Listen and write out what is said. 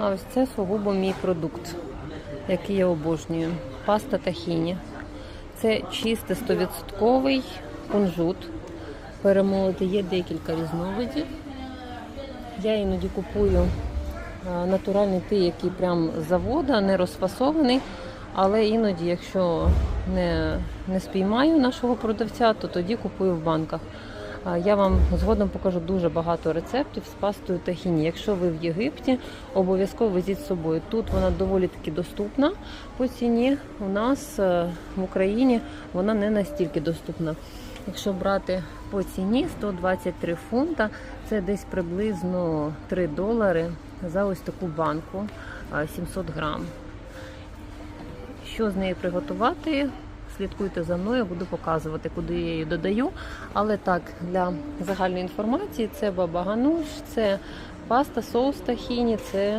А ось це сугубо мій продукт, який я обожнюю. Паста тахіні. Це чисте 100% кунжут. Перемолоти є декілька різновидів. Я іноді купую натуральний тий, який прям з завода, не розфасований. Але іноді, якщо не, не спіймаю нашого продавця, то тоді купую в банках. Я вам згодом покажу дуже багато рецептів з пастою тахіні. Якщо ви в Єгипті, обов'язково везіть з собою. Тут вона доволі таки доступна по ціні. У нас е, в Україні вона не настільки доступна. Якщо брати по ціні 123 фунта, це десь приблизно 3 долари за ось таку банку е, 700 грам. Що з нею приготувати? Слідкуйте за мною, буду показувати, куди я її додаю. Але так, для загальної інформації, це бабагануш, це паста, соус тахіні, це